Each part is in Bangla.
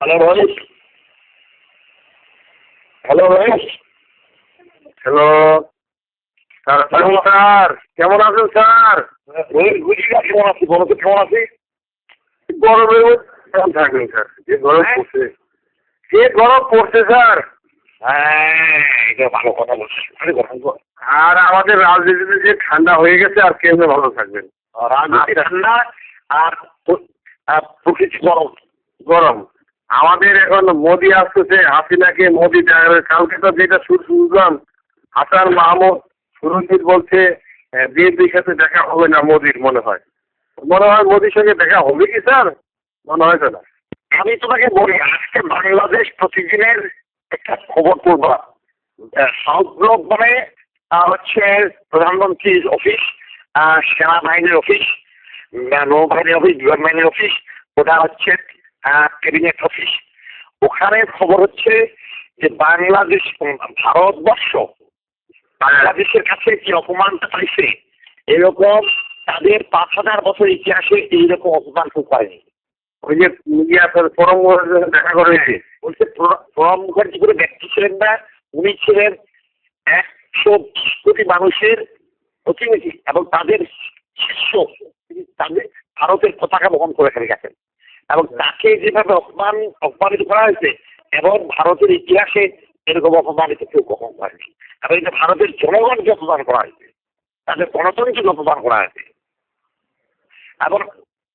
Hello Ramesh hello Ramesh hello. Sir কেমন আছেন স্যার? রমেশ বুঝি না কেমন আছি? বলো তো কেমন আছি? গরমের কেমন থাকবেন স্যার? যে গরম হ্যাঁ? পড়ছে। যে গরম পড়ছে স্যার। হ্যাঁ এটা ভালো কথা। আর আমাদের রাজনীতিতে যে ঠান্ডা হয়ে গেছে আর কেমনে ভালো থাকবেন। রাজনীতি ঠান্ডা আর আর প্রকৃতি গরম। গরম। আমাদের এখন মোদি আসতেছে, হাসিনাকে মোদি কালকে তো যেটা শুন- শুনলাম, হাসান মাহমুদ সুরঞ্জিত বলছে বিএনপির সাথে দেখা হবে না মোদির, মনে হয়। মনে হয় মোদির সঙ্গে দেখা হবে কি, স্যার? মনে হয় না। আমি তোমাকে বলি, আজকে বাংলাদেশ প্রতিদিনের একটা খবর পড়বা। সাউথ ব্লক মানে হচ্ছে প্রধানমন্ত্রীর অফিস সেনাবাহিনীর অফিস নৌবাহিনীর অফিস বিমান অফিস, ওটা হচ্ছে ক্যাবিনেট অফিস ওখানে খবর হচ্ছে যে বাংলাদেশ ভারতবর্ষ বাংলাদেশের কাছে যে অপমানটা পাইছে? এরকম তাদের পাঁচ হাজার বছর ইতিহাসে এইরকম অপমান কেউ পায়নি। ওই যে ইয়া পরম দেখা করেছে বলছে, প্র- প্রণব মুখার্জি করে ব্যক্তি ছিলেন না, উনি ছিলেন একশো বিশ কোটি মানুষের প্রতিনিধি এবং তাদের শিষ্য। তাদের ভারতের পতাকা বহন করে ফেলে গেছেন। এবং তাকে যেভাবে অপমান অপমানিত করা হয়েছে এবং ভারতের ইতিহাসে এরকম অপমানিত কেউ কখন করেনি। এবং এটা ভারতের জনগণকে অপমান করা হয়েছে তাদের গণতন্ত্রকে অপমান করা হয়েছে। এবং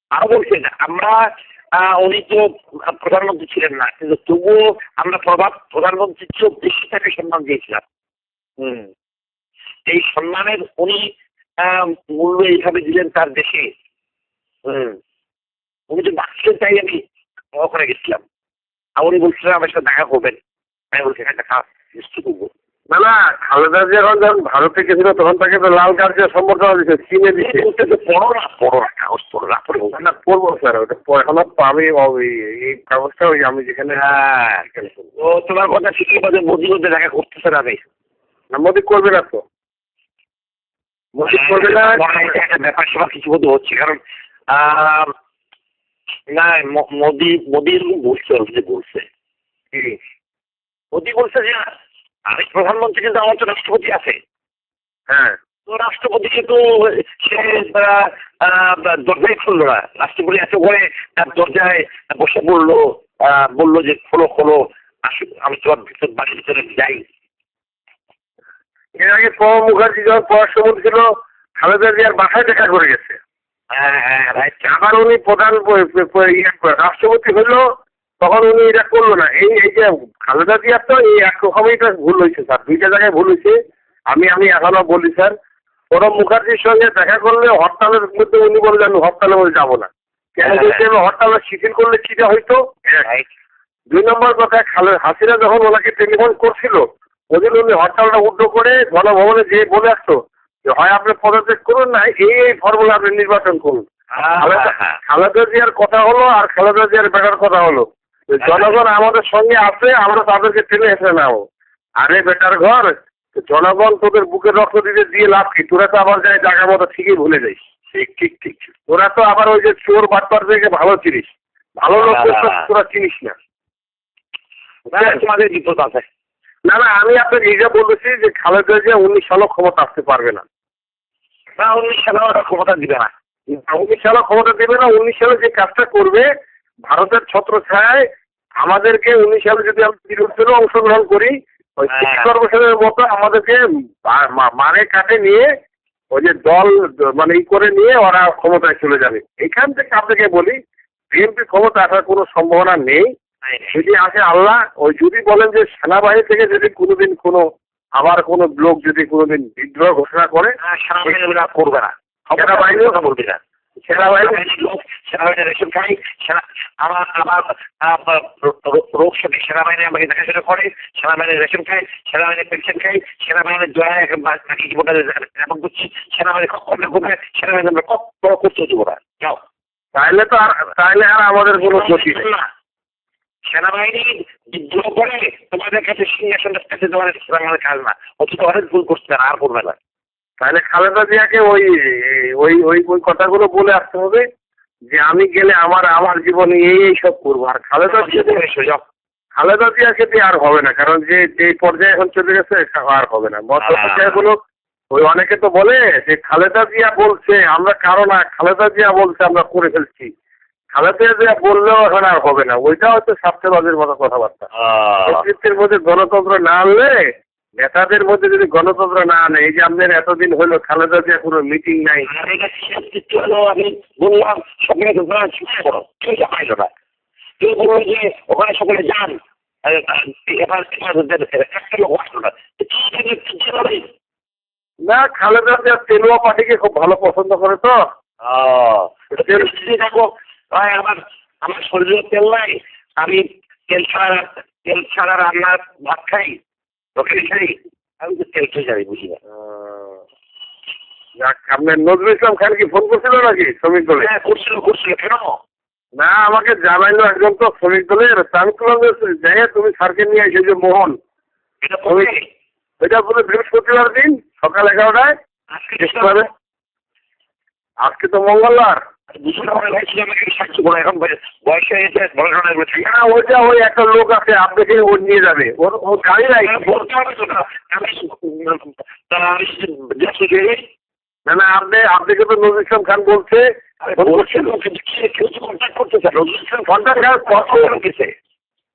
আরও বলছেন আমরা আহ, উনি তো প্রধানমন্ত্রী ছিলেন না কিন্তু তবুও আমরা প্রভাব প্রধানমন্ত্রীর চেয়েও বেশি তাকে সম্মান দিয়েছিলাম। হুম। এই সম্মানের উনি আহ, মূল্য এইভাবে দিলেন তার দেশে হুম উনি তো ডাকছিলেন তাই আমি ওখানে গেছিলাম। উনি বলছিলেন আমার সাথে দেখা করবেন। আমি বলছি হ্যাঁ দেখা নিশ্চয় করব। না না খালেদা জিয়া যখন যখন ভারতে গেছিল তখন তাকে তো লাল কার্ড দিয়ে সম্বর্ধনা দিচ্ছে চিনে দিচ্ছে পড়ো না পড়ো না কাগজ পড়ো না পড়ো। না করব স্যার ওটা এখন পাবে এই কাগজটা ওই আমি যেখানে হ্যাঁ ও তোমার কথা শিখে বাজে মোদির মধ্যে দেখা করতেছে না আমি না, মোদি করবে না তো। মোদি করবে না। হয় একটা ব্যাপার স্যাপার কিছু বোধ হচ্ছে। কারণ না মোদি মোদি এরকম বলছে অলরেডি বলছে? মোদি বলছে যে আমি প্রধানমন্ত্রী কিন্তু আমার তো রাষ্ট্রপতি আছে। হ্যাঁ। তো রাষ্ট্রপতি কিন্তু সে দরজায় খুললো না। রাষ্ট্রপতি এত করে তার দরজায় বসে বলল বলল যে খোলো খোলো আসুক আমি তোমার ভিতর বাড়ির ভিতরে যাই। এর আগে প্রণব মুখার্জি যখন পররাষ্ট্রমন্ত্রী ছিল খালেদা জিয়ার বাসায় দেখা করে গেছে। হ্যাঁ হ্যাঁ রাইট আবার উনি প্রধান ইয়ে রাষ্ট্রপতি হলো তখন উনি এটা করল না। এই এই যে খালেদা জিয়ার তো এই একরকমই এটা ভুল হয়েছে স্যার। দুইটা জায়গায় ভুল হয়েছে। আমি আমি এখনও বলি স্যার প্রণব মুখার্জির সঙ্গে দেখা করলে হরতালের মধ্যে উনি বললেন হরতালের মধ্যে যাব না। কেন হ্যাঁ। বলছে হরতালে শিথিল করলে হইতো? এক। দুই নম্বর কথা খালে হাসিনা যখন ওনাকে টেলিফোন করছিল ওদিন উনি হরতালটা উদ্ধ করে গণভবনে যেয়ে বলে আসতো হয় আপনি পদত্যাগ করুন না এই এই ফর্মুলা আপনি নির্বাচন করুন। খালেদা হ্যাঁ খালেদা জিয়ার কথা হলো আর খালেদা জিয়ার বেটার কথা হলো। জনগণ আমাদের সঙ্গে আছে আমরা তাদেরকে টেনে এসে নাও আরে বেটার ঘর জনগণ তোদের বুকে রক্ত দিতে দিয়ে লাভ কি? তোরা তো আবার যাই জায়গা মতো ঠিকই ভুলে যাইস ঠিক ঠিক ঠিক তোরা তো আবার ওই যে চোর বাটপার থেকে ভালো চিনিস। ভালো লোক তোরা চিনিস না তোমাদের বিপদ আছে। না না আমি আপনাকে এই যে বলেছি যে খালেদা জিয়া উনিশ সালও ক্ষমতা আসতে পারবে না। না উনিশ সালে ওরা ক্ষমতা দিবে না। উনিশ সালে ক্ষমতা দেবে না উনিশ সালে যে কাজটা করবে ভারতের ছত্র ছায় আমাদেরকে উনিশ সালে যদি আমরা নির্বাচনে অংশগ্রহণ করি ওই হ্যাঁ। সিটি মতো আমাদেরকে মানে কাটে নিয়ে ওই যে দল মানে ই করে নিয়ে ওরা ক্ষমতায় চলে যাবে। এখান থেকে আপনাকে বলি বিএনপি ক্ষমতা আসার কোনো সম্ভাবনা নেই। যদি আসে আল্লাহ। ওই যদি বলেন যে সেনাবাহিনী থেকে যদি কোনোদিন কোনো আবার কোনো লোক যদি কোনোদিন বিদ্রোহ ঘোষণা করে সেনাবাহিনী করবে না। বলবি না। সেনাবাহিনীর লোক সেনাবাহিনীর রেশন খাই সেনা আমার আমার রোগ সাথে সেনাবাহিনী আমাকে দেখাশোনা করে সেনাবাহিনীর রেশন খাই সেনাবাহিনীর পেনশন খাই সেনাবাহিনীর বাকি জীবনটা করছি সেনাবাহিনী কখন করবে সেনাবাহিনী আমরা কত বড় করতে দেবো না। যাও। তাহলে তো আর তাহলে আর আমাদের কোনো ক্ষতি নেই। না। সেনাবাহিনী বিদ্রোহ করে তোমাদের কাছে সিংহাসনটা কাছে দেওয়ার কাজ না। অথচ অনেক ভুল করছে আর করবে না। তাহলে খালেদা জিয়াকে ওই ওই ওই ওই কথাগুলো বলে আসতে হবে যে আমি গেলে আমার আমার জীবনে এই এই সব করব। আর খালেদা জিয়া খালেদা জিয়াকে দিয়ে আর হবে না কারণ যে যে পর্যায়ে এখন চলে গেছে আর হবে না। মতগুলো ওই অনেকে তো বলে যে খালেদা জিয়া বলছে আমরা কারও না খালেদা জিয়া বলছে আমরা করে ফেলছি। খালেদা জিয়া বললেও এখন আর হবে না। ওইটা হচ্ছে স্বাস্থ্যবাদের মতো কথাবার্তা। নেতৃত্বের মধ্যে গণতন্ত্র না আনলে নেতাদের মধ্যে যদি গণতন্ত্র না আনে এই যে আপনার এতদিন হলো খালেদা জিয়া কোনো মিটিং নাই। আমি বললাম সকলে কেউ না। কেউ বলল যে ওখানে সকলে যান। না। যে খালেদা জিয়া তেলুয়া পার্টিকে খুব ভালো পছন্দ করে তো। ভাই আমার আমার শরীরে তেল নাই আমি তেল ছাড়া তেল ছাড়া রান্নার ভাত খাই রকেট খাই আমি তো তেল খেয়ে যাই বুঝি না। যাক, আপনার নজরুল ইসলাম খান কি ফোন করছিল নাকি শ্রমিক দলে? হ্যাঁ করছিল করছিল কেন? না আমাকে জানাইলো একজন তো শ্রমিক দলের আমি বললাম যে, তুমি স্যারকে নিয়ে এসে যে মোহন। এটা এটা বলে বৃহস্পতিবার দিন সকাল এগারোটায় আজকে তো মঙ্গলবার। দুশো টাকা ভাই ছিল আমাকে সাহায্য করে এখন বয়স হয়ে গেছে না ওইটা ওই একটা লোক আছে আপনাকে ও নিয়ে যাবে। ওর গাড়ি নাই বলতে হবে তো না আমি যাচ্ছি না না আপনি আপনাকে তো নজরুল ইসলাম খান বলছে।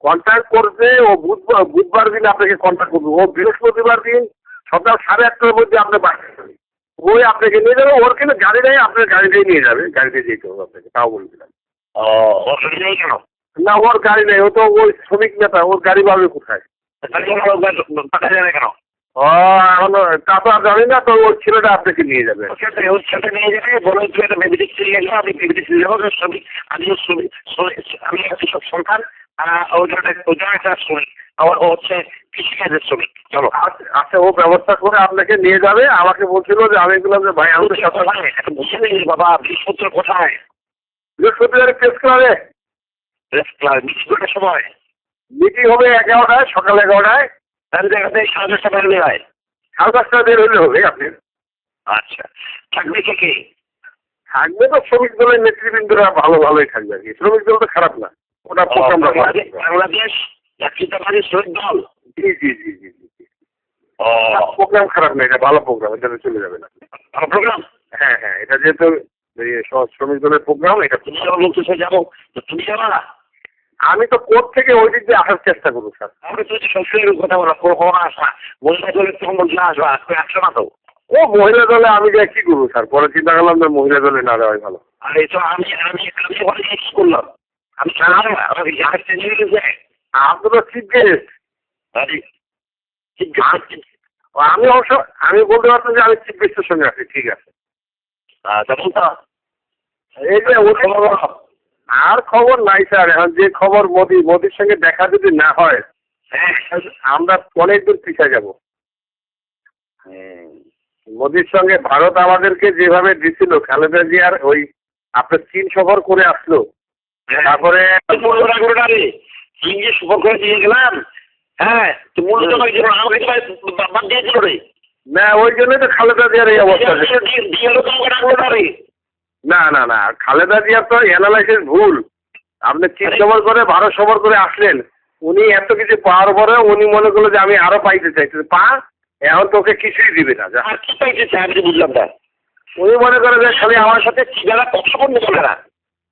কন্ট্যাক্ট করছে ও বুধবার বুধবার দিন আপনাকে কন্ট্যাক্ট করবে। ও বৃহস্পতিবার দিন সকাল সাড়ে আটটার মধ্যে আপনি বাড়ি। ওই আপনাকে নিয়ে যাবে ওর কিন্তু গাড়ি নেই আপনার গাড়িতেই নিয়ে যাবে গাড়িতে যেতে হবে আপনাকে তাও বলছিলাম। ও অসুবিধা কেন না ওর গাড়ি নেই ও তো ওই শ্রমিক নেতা ওর গাড়ি পাবে কোথায়? টাকা যায় না কেন? ও এখন তা তো আর জানি না তো ওর ছেলেটা আপনাকে নিয়ে যাবে। সেটাই ওর সাথে নিয়ে যাবে বলে তুই একটা বেবি নিয়ে গেলে আমি বেবি দেখতে যাব শ্রমিক আমিও শ্রমিক শ্রমিক- আমি একটা সব সন্তান শ্রমিক আমার ও হচ্ছে কৃষিকাজের শ্রমিক। চলো। আচ্ছা আচ্ছা, ও ব্যবস্থা করে আপনাকে নিয়ে যাবে। আমাকে বলছিল যে আমি বললাম যে ভাই আমাদের সাথে কোথায় একটা বুঝে নেই বাবা কোথায়? বৃহস্পতিবার প্রেস ক্লাবে বৃহস্পতিবার সময়? মিটিং হবে এগারোটায় সকাল এগারোটায়। তাহলে দেখা যায় সাড়ে দশটা বেরোলে হয় সাড়ে দশটা বের হলে হবে আপনি। আচ্ছা। থাকবে কে কে? থাকবে তো শ্রমিক দলের নেতৃবৃন্দরা ভালো ভালোই থাকবে আর কি। শ্রমিক দল তো খারাপ না। ওটা ভালো বাংলাদেশ বাংলাদেশ জাতীয়তাবাদী শ্রমিক দল। জি জি জি জি প্রোগ্রাম খারাপ না এটা ভালো প্রোগ্রাম এটাতে চলে যাবে না। ভালো প্রোগ্রাম? হ্যাঁ হ্যাঁ এটা যেহেতু শ্রমিক দলের প্রোগ্রাম এটা তুমি যখন বলতেছো যাব। তো তুমি যাবা? না আমি তো কোর্ট থেকে ওই দিক দিয়ে আসার চেষ্টা করব স্যার। আমি তো সবসময় কথা বলা কখনো আসা মহিলা দলের তখন বলছে আসবা তুমি আসছো না তো? ও মহিলা দলে আমি যাই কি করব স্যার? পরে চিন্তা করলাম যে মহিলা দলে না দেওয়াই ভালো। আর এই তো আমি আমি আমি ওখানে কি করলাম? আমি না নিয়ে গেছে আপনি তো চিফ গেস্ট আরে ঠিক আছে আমি অবশ্য আমি বলতে পারতাম যে আমি চিফ গেস্টের সঙ্গে আছি ঠিক আছে। তখন এই যে ওদের আর খবর নাই স্যার এখন যে খবর মোদি মোদির সঙ্গে দেখা যদি না হয় হ্যাঁ। আমরা অনেক দূর পিছিয়ে যাব। মোদির সঙ্গে ভারত আমাদেরকে যেভাবে দিছিল খালেদা জিয়ার ওই আপনার চীন সফর করে আসলো তারপরে পনেরো করে রে চিংড়ি সুপার করে দিয়ে গেলাম হ্যাঁ তো জমা দিল আমাকে বাদ দিয়ে দিল রে। না ওই জন্যই তো খালেদা জিয়ার এই অবস্থা। না না না খালেদা জিয়ার তো অ্যানালাইসিস ভুল। আপনি চীন সফর করে ভারত সফর করে আসলেন। উনি এত কিছু পাওয়ার পরে উনি মনে করল যে আমি আরও পাইতে চাইছি পা এখন তোকে কিছুই দিবে না যা। কি পাইছে আমি বুঝলাম না। উনি মনে করে যে খালি আমার সাথে যারা কথা বলতে পারে না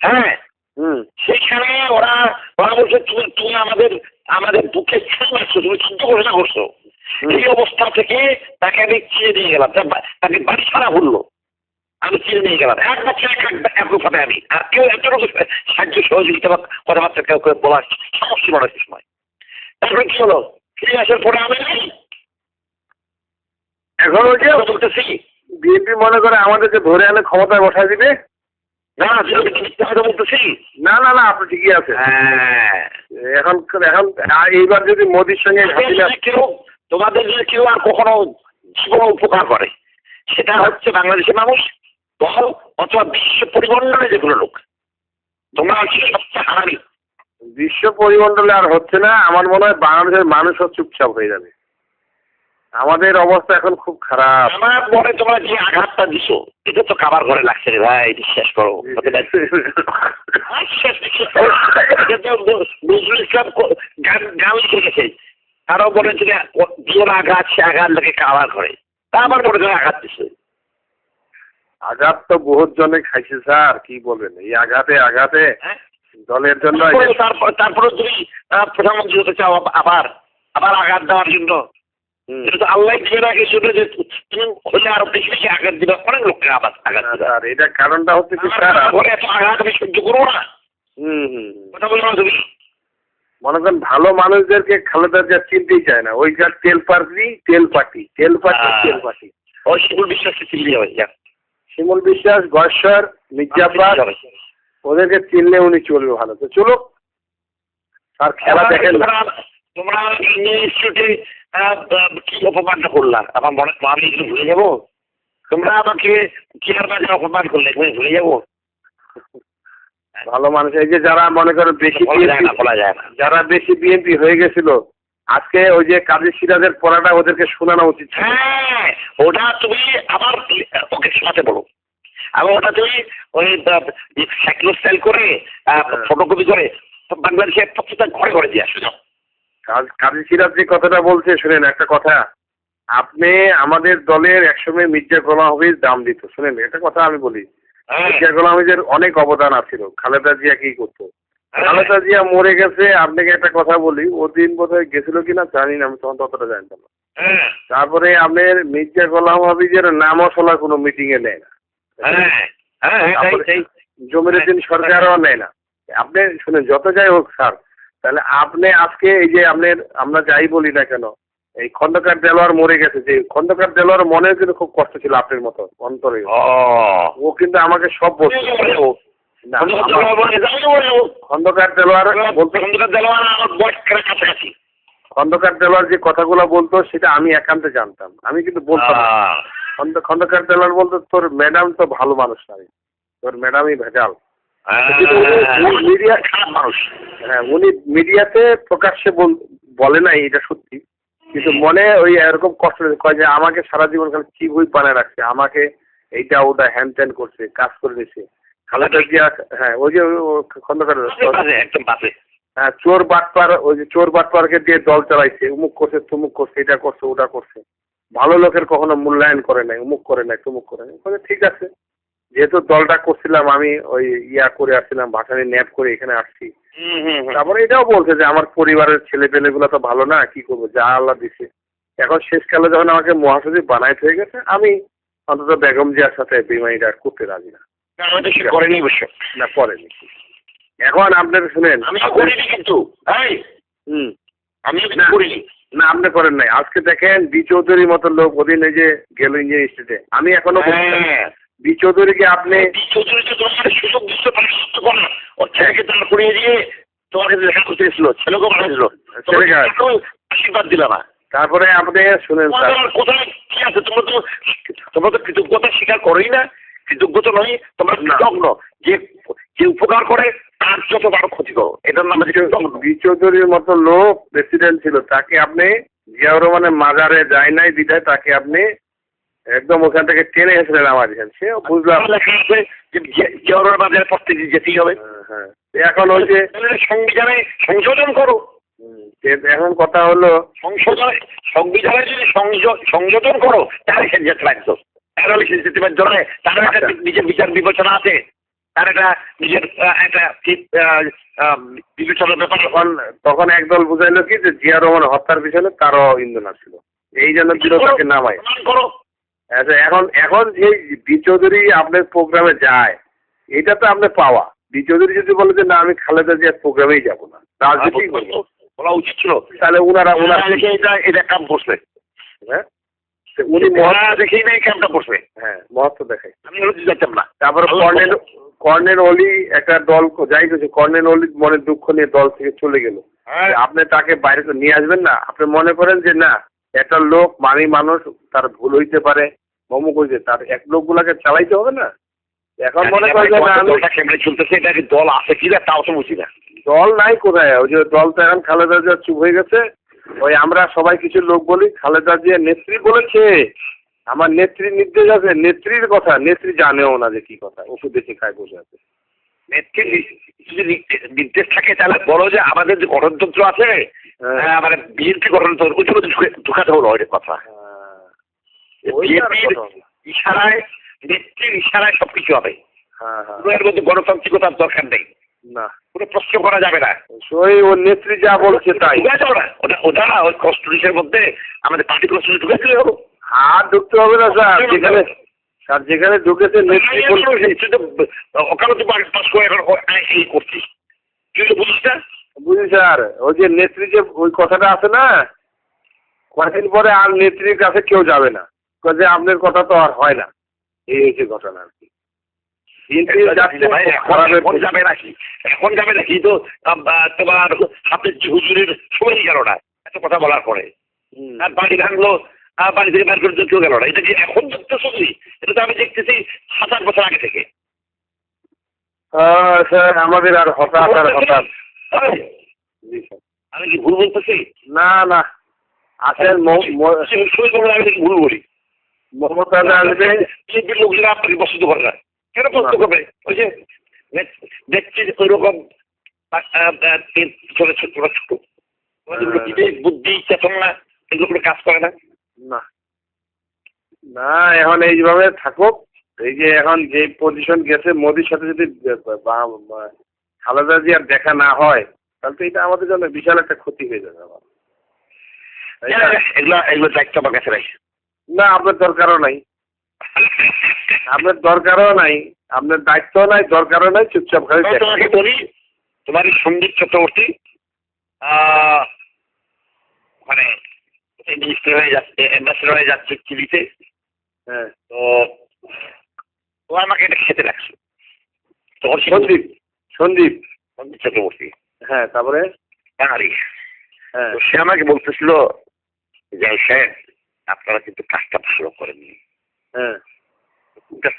হ্যাঁ হুম। সেখানে ওরা ওরা বলছে তুমি তুমি আমাদের আমাদের বুকে ছেড়ে মারছো তুমি চিন্তা ঘোষণা করছ। এই অবস্থা থেকে তাকে আমি চিনে নিয়ে গেলাম। তাকে বাড়ি ছাড়া বলল। আমি চিনে নিয়ে গেলাম। এক বছর এক এক রূপাতে আমি। আর কেউ এতটুকু সাহায্য সহযোগিতা বা কথাবার্তা কেউ কেউ বলার সমস্যা বড় সময়। তারপরে কি হলো? ফিরে আসার পরে আমি নাই এখন ওই যে বলতেছি। বিএনপি মনে করে আমাদেরকে ধরে আনে ক্ষমতায় বসায় দিবে না না না না আপনি ঠিকই আছে হ্যাঁ। এখন এখন আর এইবার যদি মোদির সঙ্গে কেউ তোমাদের যে কেউ আর কখনো জীবন উপকার করে সেটা হচ্ছে বাংলাদেশের মানুষ দল অথবা বিশ্ব পরিমণ্ডলে যেগুলো লোক। তোমরা হচ্ছে সবচেয়ে হারামি। বিশ্ব পরিমণ্ডলে আর হচ্ছে না আমার মনে হয় বাংলাদেশের মানুষও চুপচাপ হয়ে যাবে। আমাদের অবস্থা এখন খুব খারাপ। আমার মনে তোমরা যে আঘাতটা দিছো এটা তো কাবার ঘরে লাগছে রে ভাই এটা শেষ করো। নজরুল ইসলাম গান গান লিখে গেছে আরও বলে যে জোর আঘাত সে আঘাত লাগে কাবার ঘরে। তা আমার মনে হয় আঘাত দিছে। আঘাত তো বহুত জনে খাইছে স্যার কি বলবেন? এই আঘাতে আঘাতে হ্যাঁ? দলের জন্য তারপরে তুমি প্রধানমন্ত্রী হতে চাও আবার আবার আঘাত দেওয়ার জন্য? আল্লাহ দিবে না যে তুমি হলে আরও বেশি বেশি আঘাত দিবে। অনেক লোককে আঘাত আঘাত স্যার এটা কারণটা হচ্ছে কি স্যার ঘরে এত আঘাত আমি সহ্য করব না। হুম হুম। কথা তুমি। মনে করেন ভালো মানুষদেরকে খালেদা জিয়া চিনতেই চায় না। ওই যার তেল পার্টি তেল পার্টি তেল পার্টি তেল পার্টি ওই শিবুল বিশ্বাসকে চিনলি হবে যা শিমুল বিশ্বাস গশ্বর মির্জাফর ওদেরকে চিনলে উনি চলবে ভালো। তো চলুক আর খেলা দেখেন না। তোমরা ইনস্টিটিউটে কি অপমানটা করলা? আমার মনে আমি এগুলো ভুলে যাব? তোমরা আমাকে চেয়ারম্যানের অপমান করলে? তুমি ভুলে যাব? ভালো মানুষ এই যে যারা মনে করেন বেশি বলা যায় না বলা যায় না। যারা বেশি বিএনপি হয়ে গেছিল আজকে ওই যে কাজী সিরাজের পড়াটা ওদেরকে শোনানো উচিত হ্যাঁ ওটা তুমি আবার ওকে শোনাতে বলো এবং ওটা তুমি ওই স্টাইল করে হ্যাঁ। ফটোকপি করে বাংলাদেশের প্রত্যেকটা ঘরে ঘরে দিয়ে আসো। কাজ- কাজী সিরাজ যে কথাটা বলছে শুনেন একটা কথা। আপনি আমাদের দলের একসময় মির্জা গোলাম হাফিজ দাম দিত শুনেন একটা কথা আমি বলি। হ্যাঁ। মির্জা গোলাম হাফিজের অনেক অবদান আছে খালেদা জিয়া কি করতো? হ্যাঁ। খালেদা জিয়া মরে গেছে আপনাকে একটা কথা বলি ও দিন বোধহয় গেছিল কিনা জানি না আমি তখন ততটা জানতাম না। হ্যাঁ। তারপরে আপনার মির্জা গোলাম হাফিজের নামও শোনা কোনো মিটিং এ নেয় না। হ্যাঁ। হ্যাঁ হ্যাঁ তাই জমিরুদ্দিন সরকারও নেয় না। আপনি শুনেন যত যাই হোক স্যার তাহলে আপনি আজকে এই যে আপনার আমরা যাই বলি না কেন এই খন্দকার দেলোয়ার মরে গেছে যে খন্দকার দেলোয়ার মনেও কিন্তু খুব কষ্ট ছিল আপনার মতো অন্তরে। ও। কিন্তু আমাকে সব বলতো না, খন্দকার দেলোয়ার বলতো কাছাকাছি। খন্দকার দেলোয়ার যে কথাগুলো বলতো সেটা আমি একান্তে জানতাম। আমি কিন্তু বলতাম না। খন্দ- খন্দকার দেলোয়ার বলতো তোর ম্যাডাম তো ভালো মানুষ নাই তোর ম্যাডামই ভেজাল। মিডিয়া খারাপ মানুষ। হ্যাঁ উনি মিডিয়াতে প্রকাশ্যে বল- নাই এটা সত্যি। কিন্তু মনে ওই এরকম কষ্ট কয় যে আমাকে সারা জীবন খালি চিপ হুই বানায় রাখছে আমাকে এইটা ওটা হ্যান ত্যান করছে কাজ করে দিছে খালেদা জিয়া হ্যাঁ ওই যে খন্দকার একদম হ্যাঁ চোর বাটপার ওই যে চোর বাটপারকে দিয়ে দল চালাইছে উমুক করছে তুমুক করছে এটা করছে ওটা করছে। ভালো লোকের কখনো মূল্যায়ন করে নাই উমুক করে নাই তুমুক করে নাই। ঠিক আছে। যেহেতু দলটা করছিলাম আমি ওই ইয়া করে আসছিলাম ভাসানি ন্যাপ করে এখানে আসছি। তারপরে এটাও বলছে যে আমার পরিবারের ছেলে পেলেগুলো তো ভালো না কি করব? যা আল্লাহ দিছে। এখন শেষকালে যখন আমাকে মহাসচিব বানাইতে হয়ে গেছে আমি অন্তত বেগম জিয়ার সাথে বিমানিটা করতে রাজি না। করিনি অবশ্য। না পরেনি এখন আপনার শুনেন আমি করিনি কিন্তু। হুম। আমি না। করিনি। না আপনি করেন নাই। আজকে দেখেন বি চৌধুরীর মতো লোক ওদিন এই যে গেল ইঞ্জিনিয়ার ইনস্টিটিউটে। আমি এখনও হ্যাঁ বি চৌধুরীকে আপনি চৌধুরীকে তোমার সুযোগ তার সুস্থ করো ওর ছেলেকে দাঁড় করিয়ে দিয়ে তোমার কাছে দেখা করতে এসেছিল ছেলেকেও ছেলেকে আর- আশীর্বাদ দিল না। তারপরে আপনি শুনেন স্যার। কোথায় কি আছে? তোমরা তো তোমরা তো কৃতজ্ঞতা স্বীকার করেই না। কৃতজ্ঞতা নয় তোমরা। কৃতজ্ঞ যে যে উপকার করে তার যত বড় ক্ষতি করো। এটার নাম বি চৌধুরীর মতো লোক প্রেসিডেন্ট ছিল তাকে আপনি জিয়াউর রহমানের মাজারে যায় নাই বিধায় তাকে আপনি একদম ওখান থেকে টেনে এসেছিলেন আমার এখানে। সে বুঝলাম লেখা আছে যে জিয়াউর বাজারের পর যেতেই হবে। হ্যাঁ, হ্যাঁ। এখন ওই যে সংবিধানে সংশোধন করো। যে- এখন কথা হলো সংশোধনে সংবিধানে যদি সংযোজন করো তাহলে সে যেতে বাধ্য। তাহলে সে যেতে বাধ্য নয়। তার একটা আচ্ছা। নিজের বিচার বিবেচনা আছে। তার একটা নিজের একটা বিবেচনার ব্যাপার তখন তখন একদল বুঝাইলো কি যে জিয়া রহমান হত্যার পিছনে তারও ইন্ধন ছিল এই জন্য তাকে নামায়। করো। আচ্ছা এখন এখন যে বি চৌধুরী আপনার প্রোগ্রামে যায় এটা তো আপনার পাওয়া। বি চৌধুরী যদি বলে যে না আমি খালেদা জিয়ার প্রোগ্রামেই যাব না রাজনীতি বলা। উচিত ছিল। তাহলে উনার ওনারা দেখে এটা এটা কাম করছে। হ্যাঁ? উনি মহৎ ওনারা দেখেই না এই কামটা করছে। হ্যাঁ মহত্ব দেখায়। আমি হলো যেতাম না। তারপরে কর্নেল কর্নেল অলি একটা দল যাই কিছু কর্নেল অলি মনে দুঃখ নিয়ে দল থেকে চলে গেল। হ্যাঁ। আপনি তাকে বাইরে তো নিয়ে আসবেন না। আপনি মনে করেন যে না একটা লোক মানি মানুষ তার ভুল হইতে পারে অমুক হইতে তার এক লোকগুলাকে চালাইতে হবে না? এখন মনে দলটা কেমনে চলতেছে এটা কি দল আছে কিনা তাও তো বুঝি না। দল নাই কোথায়? ওই যে দল তো এখন খালেদা জিয়া চুপ হয়ে গেছে। ওই আমরা সবাই কিছু লোক বলি খালেদা জিয়া নেত্রী বলেছে। আমার নেত্রীর নির্দেশ আছে নেত্রীর কথা নেত্রী জানেও না যে কি কথা ওষুধ দেখে খায় বসে আছে। নেত্রীর যদি নির্দেশ থাকে তাহলে বলো যে আমাদের যে গঠনতন্ত্র আছে মানে বিএনপি গঠনতন্ত্র ওইগুলো ঢুকে- ঢুকাতে হলো ওই কথা আর বিএনপির ইশারায় নেত্রীর ইশারায় সবকিছু হবে। হ্যাঁ হ্যাঁ। এর মধ্যে গণতান্ত্রিকতার দরকার নেই। না। কোনো প্রশ্ন করা যাবে না। ওই ও নেত্রী যা বলছে তাই। ওটা ওটা না। ওই কনস্টিটিউশনের মধ্যে আমাদের পার্টি কনস্টিটিউশন ঢুকে দিলে হলো আর ঢুকতে হবে না স্যার। যেখানে স্যার যেখানে ঢুকেছে নেত্রী ওকালতি পাস করে এখন করছিস। তুই তো বুঝিস না? বুঝলি স্যার? ওই যে নেত্রী যে ওই কথাটা আছে না? কয়েকদিন পরে আর নেত্রীর কাছে কেউ যাবে না। যে আপনার কথা তো আর হয় না। এই হচ্ছে ঘটনা আর কি। এখন- যাবে নাকি? এখন যাবে নাকি? তো তোমার হাতের হুজুরের সময় গেল না। এত কথা বলার পরে। আর বাড়ি ভাঙলো আর বাড়ি থেকে বের করে কেউ গেল না। এটা কি এখন কি এটা তো আমি দেখতেছি বছর আগে থেকে। স্যার আমাদের আর হতাশ আর স্যার। আমি কি ভুল বলতেছি? না না। আসেন ভুল বলি? মমতা আসবে আপনাকে পছন্দ করে না কেন পছন্দ না। করবে? ওই যে দেখছি যে ওই রকম ছোট ছোট ছোট বুদ্ধি চেতনা এগুলো কোনো কাজ করে না? না। না এখন এইভাবে থাকুক। এই যে এখন যে পজিশন গেছে মোদির সাথে যদি খালেদা জিয়ার দেখা না হয় তাহলে তো এটা আমাদের জন্য বিশাল একটা ক্ষতি হয়ে যাবে আমার? এগুলো এগুলো দায়িত্ব আমার কাছে রাখি না আপনার দরকারও নাই। আপনার দরকারও নাই আপনার দায়িত্ব নাই দরকারও নাই চুপচাপ খালি তোমাকে বলি তোমার এই সন্দীপ চক্রবর্তী মানে মিনিস্টার হয়ে যাচ্ছে অ্যাম্বাসেডর হয়ে যাচ্ছে চিলিতে। হ্যাঁ। তো ও আমাকে এটা খেতে লাগছে তখন সে সন্দীপ। সন্দীপ সন্দীপ চক্রবর্তী। হ্যাঁ তারপরে? বাঙালি হ্যাঁ। সে আমাকে বলতেছিল যে স্যার আপনারা কিন্তু কাজটা ভালো করেননি। হ্যাঁ।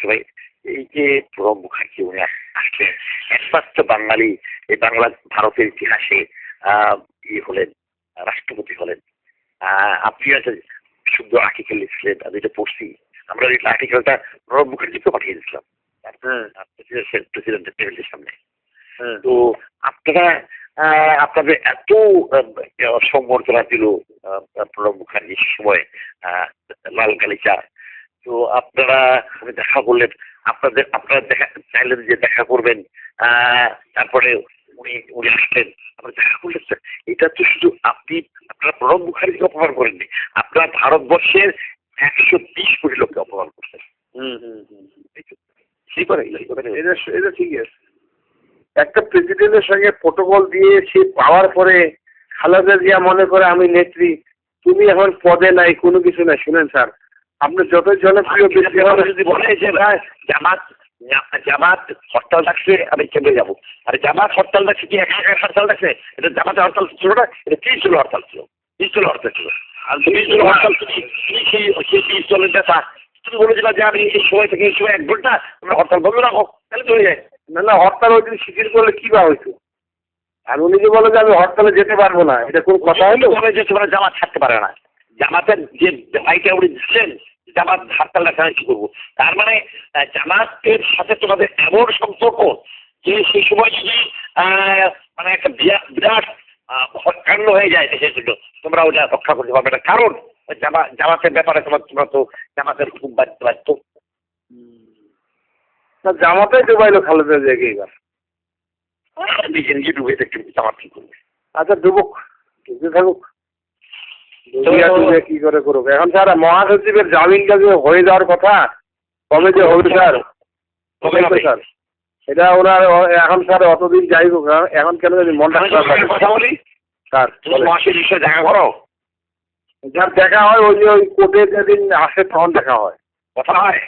ভাই এই যে প্রণব মুখার্জি উনি আসলেন। একমাত্র বাঙালি এই বাংলা ভারতের ইতিহাসে আহ, ইয়ে হলেন রাষ্ট্রপতি হলেন। আহ, আপনি একটা সুন্দর আর্টিকেল লিখছিলেন আমি এটা পড়ছি। আমরা এই আর্টিকেলটা প্রণব মুখার্জিকে পাঠিয়ে দিয়েছিলাম। হ্যাঁ। প্রেসিডেন্টের টেবিলের সামনে। হ্যাঁ তো আপনারা আপনাদের এত সম্বর্ধনা দিল প্রণব মুখার্জির সময় লাল গালিচা তো আপনারা দেখা করলেন আপনাদের আপনারা দেখা চাইলেন যে দেখা করবেন তারপরে উনি উনি আসলেন আমরা দেখা করলেন স্যার এটা তো শুধু আপনি আপনারা প্রণব মুখার্জিকে অপমান করেননি আপনারা ভারতবর্ষের একশো বিশ কোটি লোককে অপমান করছেন হুম হুম হুম এটা এটা ঠিক আছে একটা প্রেসিডেন্টের সঙ্গে প্রোটোকল দিয়ে সে পাওয়ার পরে খালেদা জিয়া মনে করে আমি নেত্রী তুমি এখন পদে নাই কোনো কিছু নাই। শুনেন স্যার আপনি যত জনপ্রিয় ব্যক্তি হন যদি বলে যে জামাত জামাত হরতাল ডাকছে আমি কেন্দ্রে যাব। আর জামাত হরতাল ডাকছে কি একা একা হরতাল ডাকছে? এটা জামাতের হরতাল ছিল না এটা তিরিশ জন হরতাল ছিল। তিরিশ জন হরতাল ছিল। আর তিরিশ জন হরতাল সেই সেই তিরিশ জনের নেতা তুমি বলেছিলা যে আমি এই সময় থেকে এই সময় এক ঘণ্টা তোমরা হরতাল বন্ধ রাখো তাহলে চলে যায়। না না হরতাল ওই দিন শিথিল করলে কি বা হইতো? আর উনি যে বলে যে আমি হরতালে যেতে পারব না এটা কোন কথা হলো বলে যে তোমরা জামাত ছাড়তে পারে না জামাতের যে ভাইটা উনি দিচ্ছেন জামাত হরতাল ডাকা কি করব। তার মানে জামাতের সাথে তোমাদের এমন সম্পর্ক যে সেই সময় যদি মানে একটা বিরা- বিরাট কাণ্ড হয়ে যায় দেশের জন্য তোমরা ওটা রক্ষা করতে পারবে না। কারণ জামা জামাতের ব্যাপারে তোমার তোমরা তো জামাতের খুব বাধ্য বাধ্য না জামাতাই ডুবাইলো খালেদা জিয়াকে এবার। নিজে নিজে ডুবে দেখতে জামাত কি করবে? আচ্ছা ডুবুক ডুবতে থাকুক। কি করে করুক? এখন স্যার মহাসচিবের জামিনটা যে হয়ে যাওয়ার কথা কবে যে হবে স্যার। কবে? স্যার এটা ওনার এখন স্যার অতদিন যাই হোক এখন কেন জানি মনটা খারাপ লাগে। কথা বলি। স্যার মাসের বিষয়ে দেখা করো। যার দেখা হয় ওই যে ওই কোর্টে যেদিন আসে তখন দেখা হয়। কথা হয়?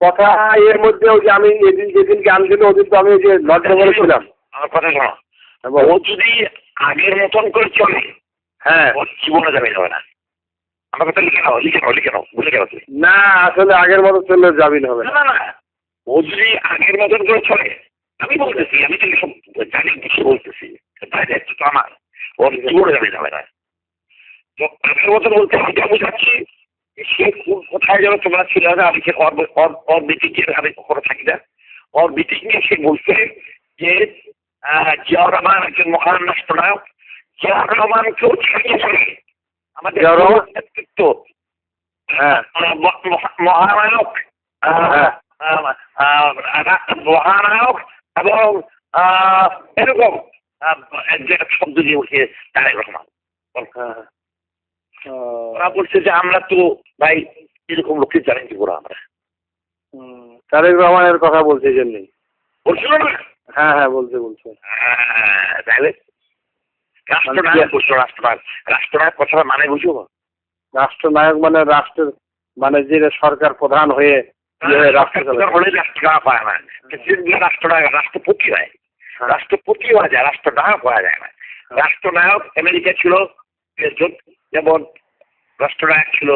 কথা এর মধ্যে ওই যে আমি এদিন যেদিনকে আনছিল ওদিন তো আমি ওই যে লজ্জা বলেছিলাম আমার কথা শোনো এবং ও যদি আগের মতন করে চলে হ্যাঁ। ওর জীবনে যাবে যাবে না। আমার কথা লিখে নাও লিখে নাও লিখে নাও বুঝে গেল না আসলে আগের মতো চললে জামিন হবে না। না ও যদি আগের মতন করে চলে আমি বলতেছি আমি তো জানি কিছু বলতেছি। দায়িত্ব তো আমার। ওর জীবনে যাবে যাবে না। মতো বলতে এটা বোঝাচ্ছি সে কোথায় যেন তোমরা ছিল না আমি সে এর আমি কখনো থাকি না। এ সে বলছে যে জিয়াউর রহমান একজন মহান রাষ্ট্রনায়ক। জিয়াউর রহমানকেও ছাড়িয়ে চলে। আমাদের নেতৃত্ব। হ্যাঁ। মহা- মহানায়ক হ্যাঁ। মহানায়ক এবং এরকম শব্দ দিয়ে উঠে তারেক রহমান। হ্যাঁ। ওরা বলছে যে আমরা তো ভাই এরকম লোককে জানেন কি করে আমরা। তারেক রহমানের কথা বলছে জন্যই। বলছিল না? হ্যাঁ হ্যাঁ বলছে বলছে। আহ, তাহলে রাষ্ট্রনায়ক বলছো রাষ্ট্রনায়ক। রাষ্ট্রনায়ক কথাটা মানে বুঝো রাষ্ট্রনায়ক মানে রাষ্ট্রের মানে যে সরকার প্রধান হয়ে হয় রাষ্ট্রপতি হয়। হ্যাঁ। রাষ্ট্রপতি হওয়া যায় রাষ্ট্রনায়ক হওয়া যায় না। রাষ্ট্রনায়ক আমেরিকা ছিল যেমন রাষ্ট্রনায়ক ছিল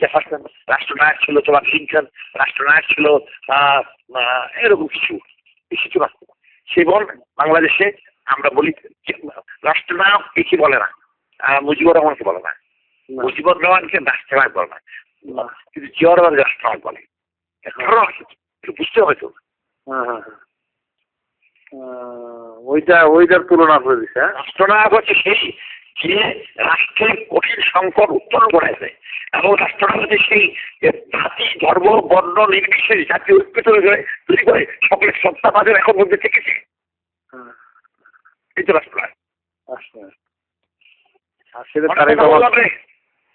জেফারসন রাষ্ট্রনায়ক ছিল তোমার লিঙ্কন রাষ্ট্রনায়ক ছিল এরকম কিছু কিছু ছিল সেবন বাংলাদেশে আমরা বলি রাষ্ট্রনায়ক একে বলে না মুজিবুর রহমানকে বলে না। মুজিবুর রহমানকে রাষ্ট্রনায়ক বলে না। কিন্তু জিয়াউর রহমান রাষ্ট্রনায়ক বলে। বুঝতে হবে তো। হ্যাঁ হ্যাঁ হ্যাঁ। ওইটা ওইটার তুলনা করে দিছে হ্যাঁ? রাষ্ট্রনায়ক হচ্ছে সেই যে রাষ্ট্রের কঠিন সংকট উত্তোলন করেছে এবং রাষ্ট্রটা হচ্ছে সেই জাতি ধর্ম বর্ণ নির্বিশেষে জাতীয় ঐক্য তৈরি করে সকলের সত্তাবাদের এখন মধ্যে থেকেছে হ্যাঁ, এই তো আসলে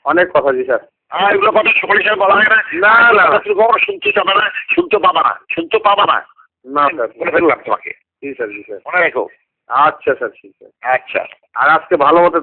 অনেক কথা জি স্যার। আর এগুলো কথা সকলের সাথে বলা হয় না। না, না। শুনতে যাবে না শুনতে পাবা না শুনতে পাবা না। না স্যার। বলে ফেললাম তোমাকে। জি স্যার জি স্যার। মনে রেখো। আচ্ছা স্যার ঠিক আছে। আচ্ছা আর আজকে ভালো মতো